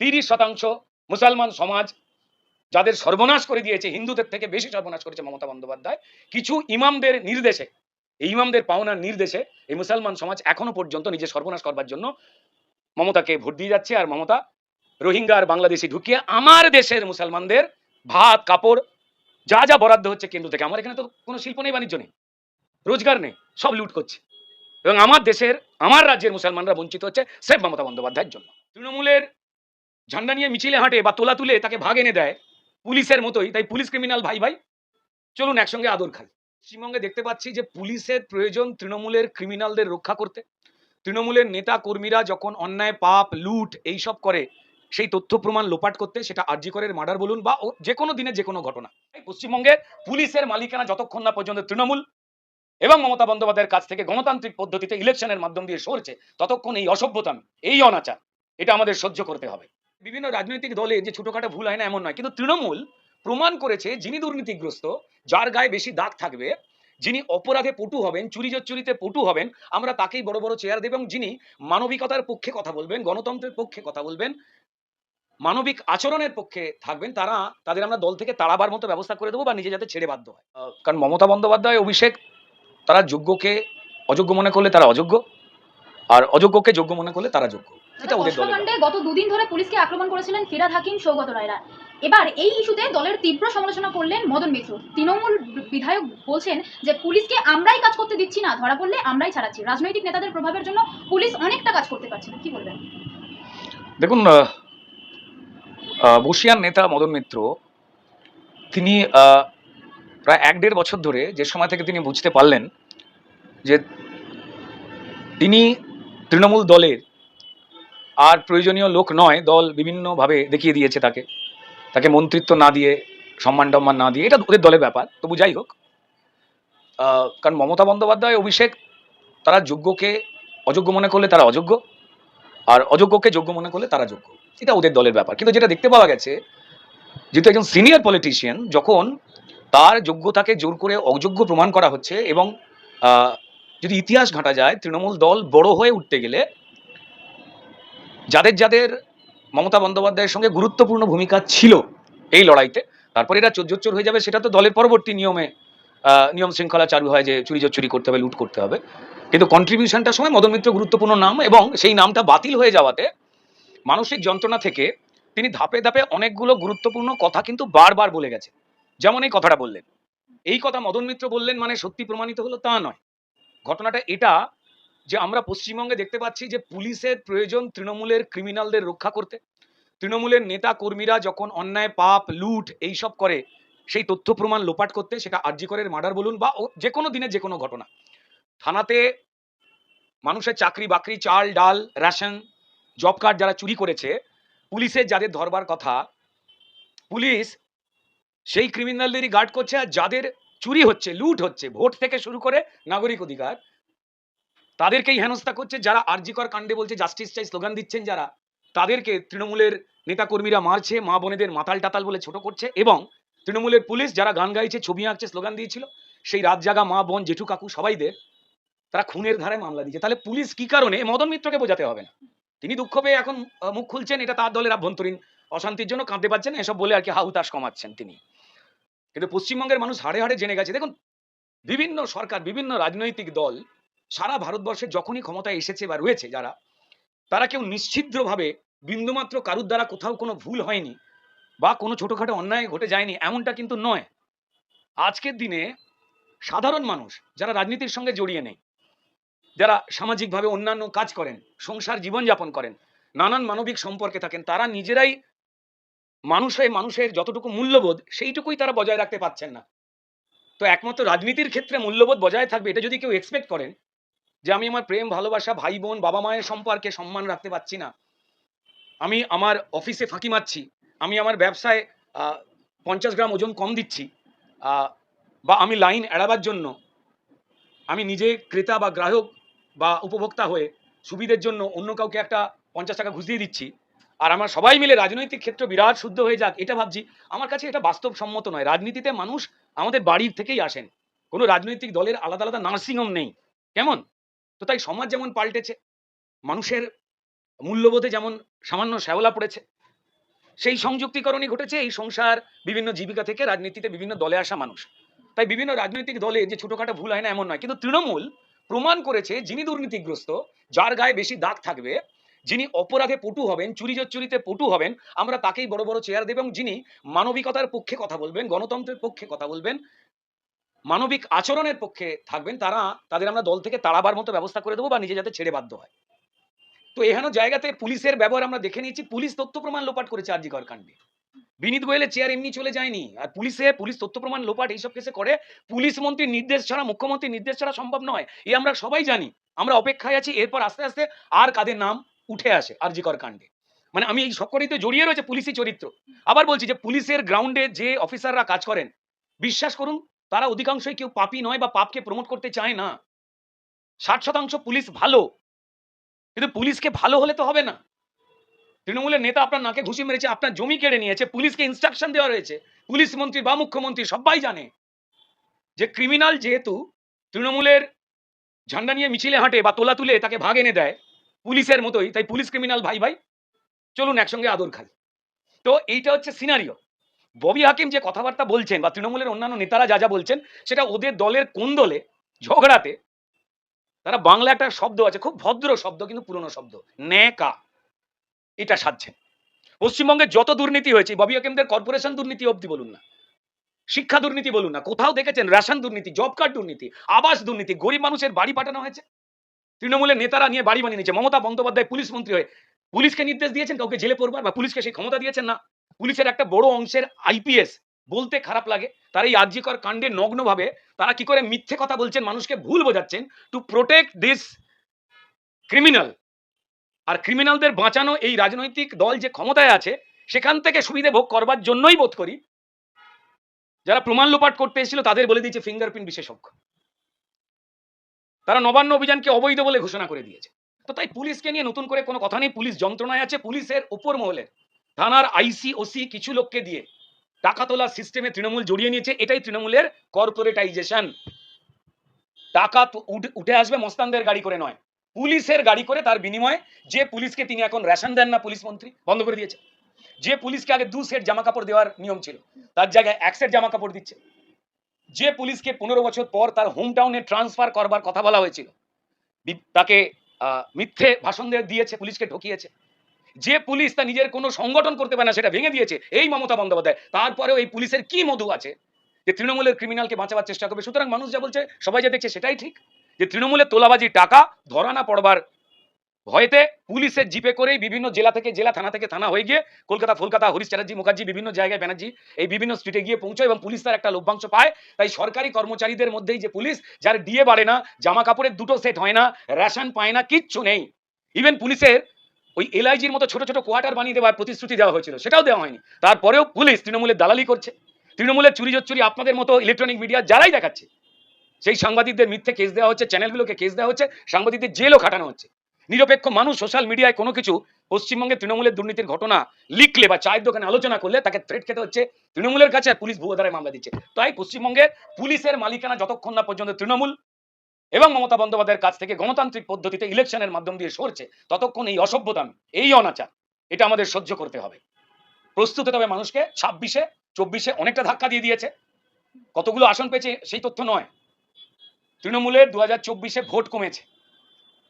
তিরিশ শতাংশ মুসলমান সমাজ যাদের সর্বনাশ করে দিয়েছে, হিন্দুদের থেকে বেশি সর্বনাশ করেছে মমতা বন্দ্যোপাধ্যায়, কিছু ইমামদের নির্দেশে, এই ইমামদের পাওনার নির্দেশে এই মুসলমান সমাজ এখনও পর্যন্ত নিজের সর্বনাশ করবার জন্য মমতাকে ভোট দিয়ে যাচ্ছে। আর মমতা রোহিঙ্গা আর বাংলাদেশি ঢুকিয়ে আমার দেশের মুসলমানদের ভাত, কাপড়, যা যা বরাদ্দ হচ্ছে কেন্দ্র থেকে, আমার এখানে তো কোনো শিল্প নেই, বাণিজ্য নেই, রোজগার নেই, সব লুট করছে। এবং আমার দেশের, আমার রাজ্যের মুসলমানরা বঞ্চিত হচ্ছে সেফ মমতা বন্দ্যোপাধ্যায়ের জন্য। তৃণমূলের ঝান্ডা নিয়ে মিছিলে হাঁটে বা তোলা তুলে তাকে ভাগ এনে দেয় পুলিশের মতোই, তাই পুলিশ ক্রিমিনাল ভাই ভাই। চলুন একসঙ্গে আদর খাই। পশ্চিমবঙ্গে দেখতে পাচ্ছি যে পুলিশের প্রয়োজন তৃণমূলের ক্রিমিনালদের রক্ষা করতে। তৃণমূলের নেতা কর্মীরা যখন অন্যায়, পাপ, লুট এইসব করে, সেই তথ্য প্রমাণ লোপাট করতে সেটা আরজিকরের মার্ডার বলুন বা যে কোনো দিনে যে কোনো ঘটনা পশ্চিমবঙ্গে পুলিশের মালিকানা যতক্ষণ না পর্যন্ত তৃণমূল এবং মমতা বন্দ্যোপাধ্যায়ের কাছ থেকে গণতান্ত্রিক পদ্ধতিতে ইলেকশনের মাধ্যম দিয়ে সরছে, ততক্ষণ এই অসভ্যতামি এই অনাচার, এটা আমাদের সহ্য করতে হবে। বিভিন্ন রাজনৈতিক দলে যে ছোটখাটো ভুল হয় না এমন নয়। কিন্তু তৃণমূল প্রমাণ করেছে যিনি দুর্নীতিগ্রস্ত যার গায়ে বেশি দাগ থাকবে যিনি অপরাধে পটু হবেন চুরি চুরিতে পটু হবেন আমরা তাকেই বড় বড় চেয়ার দেব এবং যিনি মানবিকতার পক্ষে কথা বলবেন গণতন্ত্রের পক্ষে কথা বলবেন মানবিক আচরণের পক্ষে থাকবেন তারা তাদের আমরা দল থেকে তাড়াবার মতো ব্যবস্থা করে দেবো বা নিজে যাতে ছেড়ে বাধ্য হয়। কারণ মমতা বন্দ্যোপাধ্যায় অভিষেক তারা যোগ্যকে অযোগ্য মনে করলে তারা অযোগ্য আর অযোগ্যকে যোগ্য মনে করলে তারা যোগ্য। এটা ওদের দলের গত দুদিন ধরে পুলিশকে আক্রমণ করেছিলেন ফিরাদ হাকিম সৌগত রায়রা। এবার এই ইস্যুতে দলের তীব্র সমালোচনা করলেন মদন মিত্র। তৃণমূল বিধায়ক বলছেন যে পুলিশকে আমরাই কাজ করতে দিচ্ছি না ধরা পড়লে আমরাই ছাড়াচ্ছি। রাজনৈতিক নেতাদের প্রভাবের জন্য পুলিশ অনেকটা কাজ করতে পারছে না। কি বলবেন? দেখুন বসিয়ান নেতা মদন মিত্র তিনি আহ, প্রায় এক দেড় বছর ধরে যে সময় থেকে তিনি বুঝতে পারলেন যে তিনি তৃণমূল দলের আর প্রয়োজনীয় লোক নয়, দল বিভিন্নভাবে দেখিয়ে দিয়েছে তাকে। তাকে মন্ত্রিত্ব না দিয়ে, সম্মান টম্মান না দিয়ে, এটা ওদের দলের ব্যাপার, তবু যাই হোক। কারণ মমতা বন্দ্যোপাধ্যায়, অভিষেক, তারা যোগ্যকে অযোগ্য মনে করলে তারা অযোগ্য, আর অযোগ্যকে যোগ্য মনে করলে তারা যোগ্য। এটা ওদের দলের ব্যাপার। কিন্তু যেটা দেখতে পাওয়া গেছে, যেহেতু একজন সিনিয়র পলিটিশিয়ান যখন তার যোগ্যতাকে জোর করে অযোগ্য প্রমাণ করা হচ্ছে এবং যদি ইতিহাস ঘাঁটা যায়, তৃণমূল দল বড় হয়ে উঠতে গেলে যাদের যাদের মমতা বন্দ্যোপাধ্যায়ের সঙ্গে গুরুত্বপূর্ণ ভূমিকা ছিল এই লড়াইতে, তারপর এরা চোর হয়ে যাবে, সেটা তো দলের পরবর্তী নিয়মে নিয়ম শৃঙ্খলা চালু হয় যে চুরি চুরি করতে হবে, লুট করতে হবে। কিন্তু কন্ট্রিবিউশনটার সময় মদন মিত্র গুরুত্বপূর্ণ নাম এবং সেই নামটা বাতিল হয়ে যাওয়াতে মানসিক যন্ত্রণা থেকে তিনি ধাপে ধাপে অনেকগুলো গুরুত্বপূর্ণ কথা কিন্তু বারবার বলে গেছে যেমন এই কথাটা বললেন। এই কথা মদন মিত্র বললেন মানে সত্যি প্রমাণিত হলো তা নয়। ঘটনাটা এটা যে আমরা পশ্চিমবঙ্গে দেখতে পাচ্ছি যে পুলিশের প্রয়োজন তৃণমূলের ক্রিমিনালদের রক্ষা করতে। তৃণমূলের নেতা কর্মীরা যখন অন্যায়, পাপ, লুট এইসব করে, সেই তথ্য প্রমাণ লোপাট করতে, সেটা আরজিকরের মার্ডার বলুন বা যে কোনো দিনের যে কোনো ঘটনা। থানাতে মানুষের চাকরি বাকরি, চাল, ডাল রেশন জব কার্ড যারা চুরি করেছে, পুলিশের যাদের ধরবার কথা, পুলিশ সেই ক্রিমিনালদেরই গার্ড করছে আর যাদের চুরি হচ্ছে, লুট হচ্ছে, ভোট থেকে শুরু করে নাগরিক অধিকার তাদেরকেই হেনস্থা করছে, যারা আরজিকর কাণ্ডে বলছে জাস্টিস চাই স্লোগান দিচ্ছেন যারা, তাদেরকে তৃণমূলের নেতাকর্মীরা মারছে, মা বোনেদের মাতাল টাতাল বলে ছোট করছে এবং তৃণমূলের পুলিশ যারা গান গাইছে, ছবি আঁকছে স্লোগান দিয়েছিল, সেই রাত জাগা মা, বোন, জেঠু কাকু সবাইদের তারা খুনের ধারায় মামলা দিচ্ছে তাহলে পুলিশ কি কারণে? মদন মিত্রকে বোঝাতে হবে না। তিনি দুঃখ পেয়ে এখন মুখ খুলছেন, এটা তার দলের আভ্যন্তরীণ অশান্তির জন্য কাঁদতে পারছেন এসব বলে আর কি হাউতাস কমাচ্ছেন তিনি। কিন্তু পশ্চিমবঙ্গের মানুষ হাড়ে হাড়ে জেনে গেছে। দেখুন, বিভিন্ন সরকার, বিভিন্ন রাজনৈতিক দল সারা ভারতবর্ষে যখনই ক্ষমতায় এসেছে বা রয়েছে যারা, তারা কেউ নিশ্ছিদ্রভাবে বিন্দুমাত্র কারুর দ্বারা কোথাও কোনো ভুল হয়নি বা কোনো ছোটোখাটো অন্যায় ঘটে যায়নি এমনটা কিন্তু নয়। আজকের দিনে সাধারণ মানুষ যারা রাজনীতির সঙ্গে জড়িয়ে নেই, যারা সামাজিকভাবে অন্যান্য কাজ করেন, সংসার জীবনযাপন করেন, নানান মানবিক সম্পর্কে থাকেন, তারা নিজেরাই মানুষ হয়ে মানুষের যতটুকু মূল্যবোধ সেইটুকুই তারা বজায় রাখতে পারছেন না। তো একমাত্র রাজনীতির ক্ষেত্রে মূল্যবোধ বজায় থাকবে, এটা যদি কেউ এক্সপেক্ট করেন যে আমি আমার প্রেম, ভালোবাসা ভাই বোন বাবা মায়ের সম্পর্কে সম্মান রাখতে পারছি না। আমি আমার অফিসে ফাঁকি মারছি। আমি আমার ব্যবসায় পঞ্চাশ গ্রাম ওজন কম দিচ্ছি। বা আমি লাইন এড়াবার জন্য আমি নিজে ক্রেতা বা গ্রাহক বা উপভোক্তা হয়ে সুবিধের জন্য অন্য কাউকে একটা পঞ্চাশ টাকা ঘুষ দিয়ে দিচ্ছি। আর আমার সবাই মিলে রাজনৈতিক ক্ষেত্র বিরাট শুদ্ধ হয়ে যাক, এটা ভাবছি। আমার কাছে এটা বাস্তবসম্মত নয়। রাজনীতিতে মানুষ আমাদের বাড়ির থেকেই আসেন। কোনো রাজনৈতিক দলের আলাদা আলাদা নার্সিংহোম নেই। কেমন? তো তাই সমাজ যেমন পাল্টেছে, মানুষের মূল্যবোধে যেমন সামান্য শ্যাওলা পড়েছে, সেই সংযুক্তিকরণই ঘটেছে এই সংসার বিভিন্ন জীবিকা থেকে রাজনীতিতে বিভিন্ন দলে আসা মানুষ। তাই বিভিন্ন রাজনৈতিক দলে যে ছোটখাটো ভুল হয় না এমন নয়, কিন্তু তৃণমূল প্রমাণ করেছে যিনি দুর্নীতিগ্রস্ত, যার গায়ে বেশি দাগ থাকবে, যিনি অপরাধে পটু হবেন, চুরি চুরিতে পটু হবেন, আমরা তাকেই বড় বড় চেয়ার দেব এবং যিনি মানবিকতার পক্ষে কথা বলবেন, গণতন্ত্রের পক্ষে কথা বলবেন মানবিক আচরণের পক্ষে থাকবেন, তারা, তাদের আমরা দল থেকে তাড়াবার মতো ব্যবস্থা করে দেবো বা নিজে যাতে ছেড়ে বাধ্য হয়। তো এখানে জায়গাতে পুলিশের ব্যবহার আমরা দেখে নিয়েছি, পুলিশ তথ্য প্রমাণ লোপাট করেছে আরজিকর কাণ্ডে বিনীত গোয়েলের চেয়ার এমনি চলে যায়নি, আর পুলিশে পুলিশ তথ্য প্রমাণ লোপাট এইসব কেসে করে, পুলিশ মন্ত্রীর নির্দেশ ছাড়া, মুখ্যমন্ত্রীর নির্দেশ ছাড়া সম্ভব নয়, এ আমরা সবাই জানি, আমরা অপেক্ষায় আছি, এরপর আস্তে আস্তে আর কাদের নাম উঠে আসে আরজিকর কাণ্ডে মানে আমি এই সব করেই তো জড়িয়ে রয়েছে পুলিশি চরিত্র। আবার বলছি যে পুলিশের গ্রাউন্ডে যে অফিসাররা কাজ করেন, বিশ্বাস করুন তারা অধিকাংশই কেউ পাপি নয় বা পাপকে প্রমোট করতে চায় না। ষাট শতাংশ পুলিশ ভালো, কিন্তু পুলিশকে ভালো হলে তো হবে না। তৃণমূলের নেতা আপনার নাকে ঘুষি মেরেছে, আপনার জমি কেড়ে নিয়েছে, পুলিশকে ইনস্ট্রাকশন দেওয়া রয়েছে, পুলিশ মন্ত্রী বা মুখ্যমন্ত্রী সবাই জানে যে ক্রিমিনাল যেহেতু তৃণমূলের ঝান্ডা নিয়ে মিছিলে হাঁটে বা তোলা তুলে তাকে ভাগ এনে দেয়, পুলিশের মতোই, তাই পুলিশ ক্রিমিনাল ভাই ভাই, চলুন একসঙ্গে আদর খাই। তো এইটা হচ্ছে সিনারিও ববি হাকিম যে কথাবার্তা বলছেন বা তৃণমূলের অন্যান্য নেতারা যা যা বলছেন, সেটা ওদের দলের কোন দলে ঝগড়াতে তারা বাংলা একটা শব্দ আছে, খুব ভদ্র শব্দ কিন্তু পুরনো শব্দ, ন্যাকা। এটা সাজছেন। পশ্চিমবঙ্গে যত দুর্নীতি হয়েছে, ববি হাকিমদের কর্পোরেশন দুর্নীতি অবধি বলুন না, শিক্ষা দুর্নীতি বলুন না, কোথাও দেখেছেন রেশন দুর্নীতি, জব কার্ড দুর্নীতি, আবাস দুর্নীতি, গরিব মানুষের বাড়ি পাঠানো হয়েছে? তৃণমূলের নেতারা নিয়ে বাড়ি বানিয়ে নিয়েছে, মমতা বন্দ্যোপাধ্যায় পুলিশ মন্ত্রী হয়ে পুলিশকে নির্দেশ দিয়েছেন কাউকে জেলে পড়বার বা পুলিশকে সেই ক্ষমতা দিয়েছেন না? পুলিশের একটা বড় অংশের আইপিএস বলতে খারাপ লাগে। তারা এই আর্যিকর কাণ্ডে নগ্নভাবে তারা কি করে মিথ্যে কথা বলছেন, মানুষকে ভুল বোঝাচ্ছেন টু প্রোটেক্ট দিস ক্রিমিনাল আর ক্রিমিনালদের বাঁচানো এই রাজনৈতিক দল যে ক্ষমতায় আছে, সেখান থেকে সুবিধে ভোগ করবার জন্যই বোধ করি, যারা প্রমাণ লোপাট করতে এসেছিল তাদের বলে দিয়েছে ফিঙ্গারপ্রিন্ট বিশেষজ্ঞ। তারা নবান্ন অভিযানকে অবৈধ বলে ঘোষণা করে দিয়েছে। তো তাই পুলিশকে নিয়ে নতুন করে কোনো কথা নেই, পুলিশ যন্ত্রণায় আছে, পুলিশের উপর মহলে থানার আইসি ওসি কিছু লোককে দিয়ে টাকা তোলার সিস্টেমে তৃণমূল জড়িয়ে নিয়েছে, এটাই তৃণমূলের কর্পোরেটাইজেশন টাকা উঠে আসবে মস্তানদের গাড়ি করে নয়, পুলিশের গাড়ি করে তার বিনিময়ে যে পুলিশকে তিনি এখন রেশন দেন না, পুলিশ মন্ত্রী, বন্ধ করে দিয়েছে। যে পুলিশকে আগে দু সেট জামা কাপড় দেওয়ার নিয়ম ছিল, তার জায়গায় এক সেট জামা কাপড় দিচ্ছে। যে পুলিশকে পনেরো বছর পর তার হোম টাউনে ট্রান্সফার করবার কথা বলা হয়েছিল তাকে মিথ্যে ভাষণ দিয়ে দিয়েছে, পুলিশকে ঢকিয়েছে। যে পুলিশ তা নিজের কোনো সংগঠন করতে পারে না, সেটা ভেঙে দিয়েছে, এই মমতা বন্দ্যোপাধ্যায়। তারপরেও এই পুলিশের কি মধু আছে? যে তৃণমূলের ক্রিমিনালকে বাঁচাবার চেষ্টা করবে, সুতরাং মানুষ যা বলছে, সবাই যা দেখছে, সেটাই ঠিক। যে তৃণমূলের তোলাবাজির টাকা ধরা না পড়বার ভয়েতে পুলিশের জিপে করেই বিভিন্ন জেলা থেকে জেলা, থানা থেকে থানা হয়ে গিয়ে কলকাতা কলকাতা হরিশ চ্যাটার্জি মুখার্জি, বিভিন্ন জায়গায় ব্যানার্জি, এই বিভিন্ন স্ট্রিটে গিয়ে পৌঁছয় এবং পুলিশ তার একটা লভ্যাংশ পায়। তাই সরকারি কর্মচারীদের মধ্যেই যে পুলিশ, যার ডিএ বাড়ে না, জামা কাপড়ের দুটো সেট হয় না রেশন পায় না, কিচ্ছু নেই। ইভেন পুলিশের ওই এলআইজির মতো ছোট ছোট কোয়ার্টার বানিয়ে দেওয়ার প্রতিশ্রুতি দেওয়া হয়েছিল, সেটাও দেওয়া হয়নি। তারপরেও পুলিশ তৃণমূলের দালালি করছে। তৃণমূলের চুরি চুরি আপনাদের মতো ইলেকট্রনিক মিডিয়া যারাই দেখাচ্ছে, সেই সাংবাদিকদের মিথ্যে কেস দেওয়া হচ্ছে চ্যানেলগুলোকে কেস দেওয়া হচ্ছে, সাংবাদিকদের জেলও খাটানো হচ্ছে। নিরপেক্ষ মানুষ সোশ্যাল মিডিয়ায় কোনো কিছু পশ্চিমবঙ্গে তৃণমূলের দুর্নীতির ঘটনা লিখলে বা চায়ের দোকানে আলোচনা করলে তাকে থ্রেট খেতে হচ্ছে, তৃণমূলের কাছে আর পুলিশ ভুয়ো ধারায় মামলা দিচ্ছে। তাই পশ্চিমবঙ্গে পুলিশের মালিকানা যতক্ষণ না পর্যন্ত তৃণমূল এবং মমতা বন্দ্যোপাধ্যায়ের কাছ থেকে গণতান্ত্রিক পদ্ধতিতে ইলেকশনের মাধ্যম দিয়ে সরছে, ততক্ষণ এই অসভ্যতামি এই অনাচার, এটা আমাদের সহ্য করতে হবে। প্রস্তুত হতে হবে মানুষকে, ছাব্বিশে, চব্বিশে অনেকটা ধাক্কা দিয়ে দিয়েছে। কতগুলো আসন পেয়েছে সেই তথ্য নয়। তৃণমূলের দু হাজার চব্বিশে ভোট কমেছে।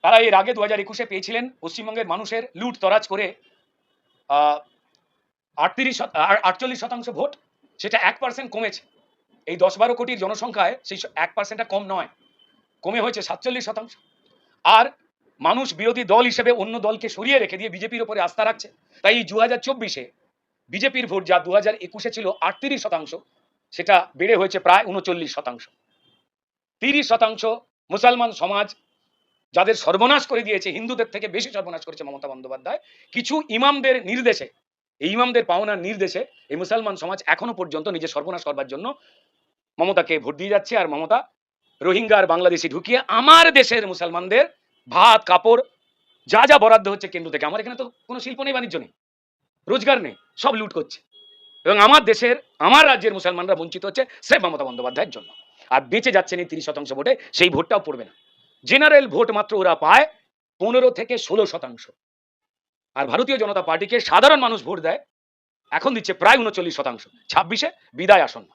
তারা এর আগে দু হাজার একুশে পেয়েছিলেন পশ্চিমবঙ্গের মানুষের লুট তরাজ করে আটত্রিশ আটচল্লিশ শতাংশ ভোট, সেটা এক পার্সেন্ট কমেছে। এই দশ বারো কোটির জনসংখ্যায় সেই এক পার্সেন্টটা কম নয়। কমে হয়েছে সাতচল্লিশ শতাংশ। আর মানুষ বিরোধী দল হিসেবে অন্য দলকে সরিয়ে রেখে দিয়ে বিজেপির উপরে আস্থা রাখছে। তাই এই দু হাজার চব্বিশে বিজেপির ভোট যা দু হাজার একুশে ছিল আটত্রিশ শতাংশ, সেটা বেড়ে হয়েছে প্রায় উনচল্লিশ শতাংশ। তিরিশ শতাংশ মুসলমান সমাজ যাদের সর্বনাশ করে দিয়েছে, হিন্দুদের থেকে বেশি সর্বনাশ করেছে মমতা বন্দ্যোপাধ্যায়, কিছু ইমামদের নির্দেশে, এই ইমামদের পাওনার নির্দেশে এই মুসলমান সমাজ এখনও পর্যন্ত নিজের সর্বনাশ করবার জন্য মমতাকে ভোট দিয়ে যাচ্ছে। আর মমতা রোহিঙ্গা আর বাংলাদেশি ঢুকিয়ে আমার দেশের মুসলমানদের ভাত, কাপড়, যা যা বরাদ্দ হচ্ছে কেন্দ্র থেকে, আমার এখানে তো কোনো শিল্প নেই, বাণিজ্য নেই, রোজগার নেই, সব লুট করছে। এবং আমার দেশের, আমার রাজ্যের মুসলমানরা বঞ্চিত হচ্ছে সে মমতা বন্দ্যোপাধ্যায়ের জন্য। আর বেঁচে যাচ্ছেন এই তিরিশ শতাংশ ভোটে, সেই ভোটটাও পড়বে না। জেনারেল ভোট মাত্র ওরা পায় পনেরো থেকে ষোলো শতাংশ। আর ভারতীয় জনতা পার্টিকে সাধারণ মানুষ ভোট দেয়, এখন দিচ্ছে প্রায় উনচল্লিশ শতাংশ। ছাব্বিশে বিদায় আসন্ন।